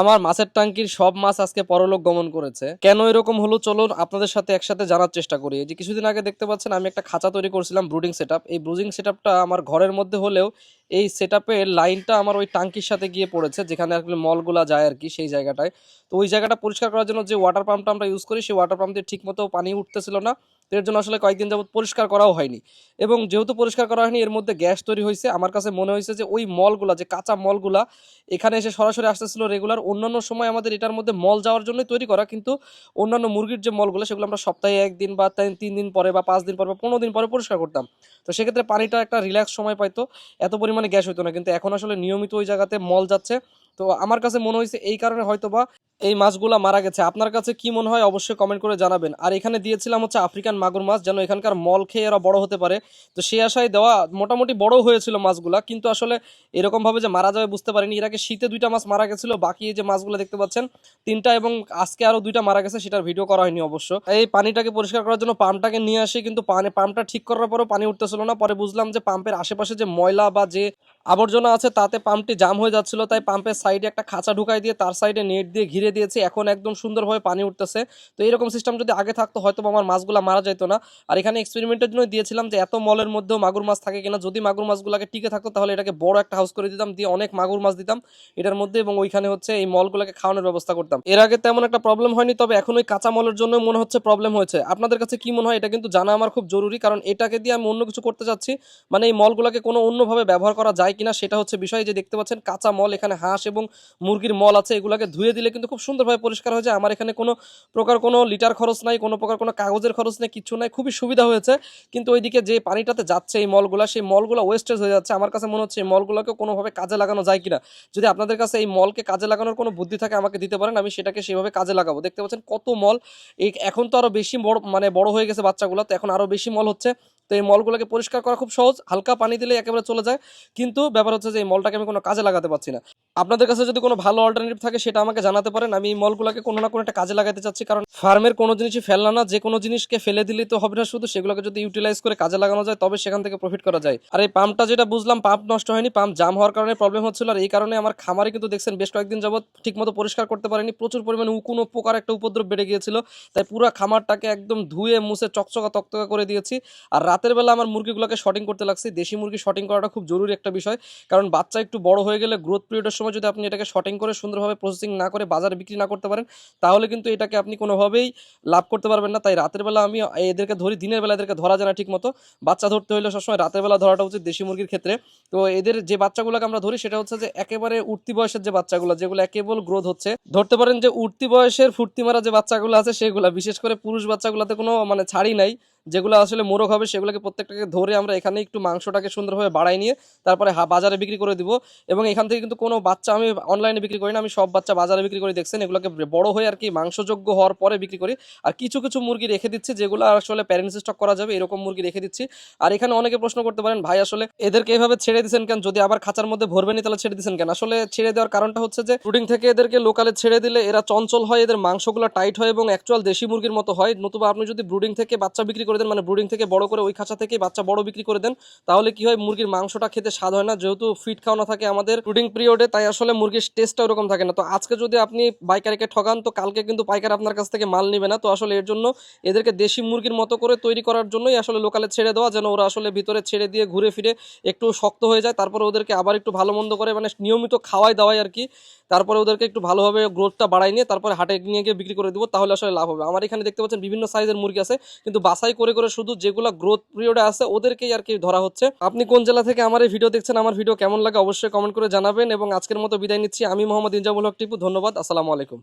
আমার মাছের টাঙ্কির সব মাছ আজকে পরলোক গমন করেছে। কেন এরকম হলো চলুন আপনাদের সাথে একসাথে জানার চেষ্টা করি। যে কিছুদিন আগে দেখতে পাচ্ছেন, আমি একটা খাঁচা তৈরি করছিলাম ব্রুডিং সেট এই ব্রুডিং সেট আমার ঘরের মধ্যে হলেও এই সেট লাইনটা আমার ওই টাঙ্কির সাথে গিয়ে পড়েছে, যেখানে কি মলগুলা যায় আর কি সেই জায়গাটায়। তো ওই জায়গাটা পরিষ্কার করার জন্য যে ওয়াটার পাম্পটা আমরা ইউজ করি, সেই ওয়াটার পাম্প দিয়ে ঠিক মতো পানি উঠতেছিল না। তো এর জন্য আসলে কয়েকদিন যাবত পরিষ্কার করাও হয়নি। এবং যেহেতু পরিষ্কার করা হয়নি, এর মধ্যে গ্যাস তৈরি হয়েছে। আমার কাছে মনে হয়েছে যে ওই মলগুলা, যে কাঁচা মলগুলা, এখানে এসে সরাসরি আসতেছিল রেগুলার অন্যান্য সময় আমাদের এটার মধ্যে মল যাওয়ার জন্যই তৈরি করা। কিন্তু অন্যান্য মুরগির যে মলগুলো, সেগুলো আমরা সপ্তাহে একদিন বা তিন- দিন পরে বা পাঁচ দিন পরে বা পনেরো দিন পরে পরিষ্কার করতাম। তো সেক্ষেত্রে পানিটা একটা রিল্যাক্স সময় পাইতো। এত পরিমাণে গ্যাস হইতো না। কিন্তু এখন আসলে নিয়মিত ওই জায়গাতে মল যাচ্ছে। তো আমার কাছে মনে হয়েছে এই কারণে হয়তো বা এই মাছগুলা মারা গেছে। আপনার কাছে কি মনে হয় অবশ্যই কমেন্ট করে জানাবেন। আর এখানে দিয়েছিলাম হচ্ছে আফ্রিকান মাগুর মাছ, যেন এখানকার মল খেয়ে এরা বড় হতে পারে। তো সেই আশায় দেওয়া মোটামুটি বড় হয়েছিল মাছগুলা, কিন্তু আসলে এরকম ভাবে যে মারা যাবে বুঝতে পারিনি। এর আগে শীতে দুইটা মাছ মারা গেছিল, বাকি যে মাছগুলো দেখতে পাচ্ছেন, তিনটা এবং আজকে আরও দুইটা মারা গেছে, সেটার ভিডিও করা হয়নি অবশ্য। এই পানিটাকে পরিষ্কার করার জন্য পাম্পটাকে নিয়ে আসি, কিন্তু পানি পাম্পটা ঠিক করার পরেও পানি উঠতেছিল না। পরে বুঝলাম যে পাম্পের আশেপাশে যে ময়লা বা যে আবর্জনা আছে, তাতে পাম্পটি জাম হয়ে যাচ্ছিল, তাই পাম্পের সাইডে একটা খাঁচা ঢুকাই দিয়ে তার সাইডে নেট দিয়ে ঘিরে দিয়েছি। এখন একদম সুন্দরভাবে পানি উঠতেছে। তো এরকম সিস্টেম যদি আগে থাকতো, হয়তো আমার মাছগুলো মারা যেত না। আর এখানে এক্সপেরিমেন্টের জন্য দিয়েছিলাম যে, এত মলের মধ্যেও মাগুর মাছ থাকে কিনা। যদি মাগুর মাছগুলোকে টিকে থাকতো, তাহলে এটাকে বড় একটা হাউস করে দিতাম, দিয়ে অনেক মাগুর মাছ দিতাম এটার মধ্যে, এবং ওইখানে হচ্ছে এই মলগুলোকে খাওয়ানোর ব্যবস্থা করতাম। এর আগে তেমন একটা প্রবলেম হয়নি, তবে এখন ওই কাঁচা মলের জন্য মনে হচ্ছে প্রবলেম হয়েছে। আপনাদের কাছে কি মনে হয়, এটা কিন্তু জানা আমার খুব জরুরি, কারণ এটাকে দিয়ে আমি অন্য কিছু করতে চাচ্ছি মানে এই মলগুলোকে কোনো অন্যভাবে ব্যবহার করা যায় কিনা সেটা হচ্ছে বিষয় যে দেখতে পাচ্ছেন কাঁচা মল, এখানে হাঁস এবং মুরগির মল আছে, এগুলোকে ধুয়ে দিলে কিন্তু খুব সুন্দরভাবে পরিষ্কার হয়ে যায়। আমার এখানে কোনো প্রকার কোনো লিটার খরচ নাই, কোনো প্রকার কোনো কাগজের খরচ নেই, কিছু নাই, খুবই সুবিধা হয়েছে। কিন্তু ওইদিকে যে পানিটাতে যাচ্ছে এই মলগুলা, সেই মলগুলো ওয়েস্টেজ হয়ে যাচ্ছে। আমার কাছে মনে হচ্ছে এই মলগুলোকে কোনোভাবে কাজে লাগানো যায় কিনা। যদি আপনাদের কাছে এই মলকে কাজে লাগানোর কোনো বুদ্ধি থাকে, আমাকে দিতে পারেন, আমি সেটাকে সেভাবে কাজে লাগাবো। দেখতে পাচ্ছেন কত মল এখন তো আরও বেশি বড় মানে বড় হয়ে গেছে বাচ্চাগুলো, তো এখন আরও বেশি মল হচ্ছে। তো এই মলগুলোকে পরিষ্কার করা খুব সহজ, হালকা পানি দিলে একেবারে চলে যায়। কিন্তু ব্যাপার হচ্ছে যে এই মলটাকে আমি কোনো কাজে লাগাতে পারছি না। আপনাদের কাছে যদি কোনো ভালো অল্টারনেটিভ থাকে সেটা আমাকে জানাতে পারেন। আমি এই মলগুলোকে কোনো না কোনো একটা কাজে লাগাতে চাচ্ছি, কারণ ফার্মের কোনো জিনিসই ফেলনা না। যে কোনো জিনিসকে ফেলে দিলেই তো হবে না শুধু, সেগুলোকে যদি ইউটিলাইজ করে কাজে লাগানো যায়, তবে সেখান থেকে প্রফিট করা যায়। আর এই পাম্পটা যেটা বুঝলাম, পাম্প নষ্ট হয়নি, পাম্প জাম হওয়ার কারণে প্রবলেম হচ্ছিল। আর এই কারণে আমার খামারে কিন্তু দেখছেন, বেশ কয়েকদিন যাবত ঠিকমতো পরিষ্কার করতে পারেনি। প্রচুর পরিমাণে উকুন পোকার একটা উপদ্রব বেড়ে গিয়েছিল। তাই পুরো খামারটাকে একদম ধুয়ে, মুছে, চকচকা, তকতকা করে দিয়েছি। আর রাতের বেলা আমার মুরগিগুলোকে শটিং করতে লাগছে। দেশি মুরগি শটিং করাটা খুব জরুরি একটা বিষয়। কারণ বাচ্চা একটু বড় হয়ে গেলে গ্রোথ পিরিয়ডের সময় যদি আপনি এটাকে শটিং করে সুন্দরভাবে প্রসেসিং না করে বাজারে বিক্রি না করতে পারেন, তাহলে কিন্তু এটাকে আপনি কোনোভাবেই লাভ করতে পারবেন না। তাই রাতের বেলা আমি এদেরকে ধরি, দিনের বেলা এদেরকে ধরা যায় না ঠিক মতো বাচ্চা ধরতে হলে সবসময় রাতের বেলা ধরাটা উচিত দেশি মুরগির ক্ষেত্রে। তো এদের যে বাচ্চাগুলোকে আমরা ধরি, সেটা হচ্ছে যে একেবারে উঠতি বয়সের যে বাচ্চাগুলো, যেগুলো একেবল গ্রোথ হচ্ছে। ধরতে পারেন যে উঠতি বয়সের ফুর্তি মারা যে বাচ্চাগুলো আছে, সেগুলো। বিশেষ করে পুরুষ বাচ্চাগুলোতে কোনো মানে ছাড়ই নাই। যেগুলো আসলে মোরগ হবে, সেগুলোকে প্রত্যেকটাকে ধরে আমরা এখানে একটু মাংসটাকে সুন্দরভাবে বাড়াই নিয়ে তারপরে বাজারে বিক্রি করে দিব। এবং এখান থেকে কিন্তু কোনো বাচ্চা আমি অনলাইনে বিক্রি করি না, আমি সব বাচ্চা বাজারে বিক্রি করে। দেখছেন, এগুলোকে বড় হয়ে আর কি মাংসযোগ্য হওয়ার পরে বিক্রি করি। আর কিছু কিছু মুরগি রেখে দিচ্ছি, যেগুলো আসলে প্যারেন্টস স্টক করা যাবে, এরকম মুরগি রেখে দিচ্ছি। আর এখানে অনেকে প্রশ্ন করতে পারেন, ভাই, আসলে এদেরকে এভাবে ছেড়ে দিচ্ছেন কেন? যদি আবার খাঁচার মধ্যে ভরবেনি তাহলে ছেড়ে দিচ্ছেন কেন? আসলে ছেড়ে দেওয়ার কারণটা হচ্ছে যে ব্রুডিং থেকে এদেরকে লোকালে ছেড়ে দিলে এরা চঞ্চল হয়, এদের মাংসগুলো টাইট হয় এবং অ্যাকচুয়াল দেশি মুরগির মতো হয়। নতুবা আপনি যদি ব্রুডিং থেকে বাচ্চা বিক্রি করে দেন মানে ব্রুডিং থেকে বড় করে ওই খাঁচা থেকে বাচ্চা বড় বিক্রি করে দেন, তাহলে কি হয়, মুরগির মাংসটা খেতে স্বাদ হয় না, যেহেতু ফিট খাওয়ানো থাকে আমাদের ব্রুডিং পিরিয়ডে তাই আসলে মুরগির টেস্টটা ওরকম থাকে না। তো আজকে যদি আপনি পাইকারিকে ঠকান তো কালকে কিন্তু পাইকার আপনার কাছ থেকে মাল নেবে না, তো আসলে এর জন্য এদেরকে দেশি মুরগির মতো করে তৈরি করার জন্যই আসলে লোকালে ছেড়ে দেওয়া, যেন ওরা আসলে ভিতরে ছেড়ে দিয়ে ঘুরে ফিরে একটু শক্ত হয়ে যায়, তারপরে ওদেরকে আবার একটু ভালো মন্দ করে মানে নিয়মিত খাওয়াই দাওয়াই আর কি, তারপরে ওদেরকে একটু ভালোভাবে গ্রোথটা বাড়াই নিয়ে, তারপরে হাটে নিয়ে গিয়ে বিক্রি করে দেবো, তাহলে আসলে লাভ হবে। আমার এখানে দেখতে পাচ্ছেন বিভিন্ন সাইজের মুরগি আছে, কিন্তু বাছাই করে করে শুধু যেগুলো গ্রোথ পিরিয়ডে আছে, ওদেরকেই আর কি ধরা হচ্ছে। আপনি কোন জেলা থেকে আমার এই ভিডিও দেখছেন, আমার ভিডিও কেমন লাগে অবশ্যই কমেন্ট করে জানাবেন। এবং আজকের মতো বিদায় নিচ্ছি। আমি মোহাম্মদ ইনজামুল হক টিপু, ধন্যবাদ, আসসালামু আলাইকুম।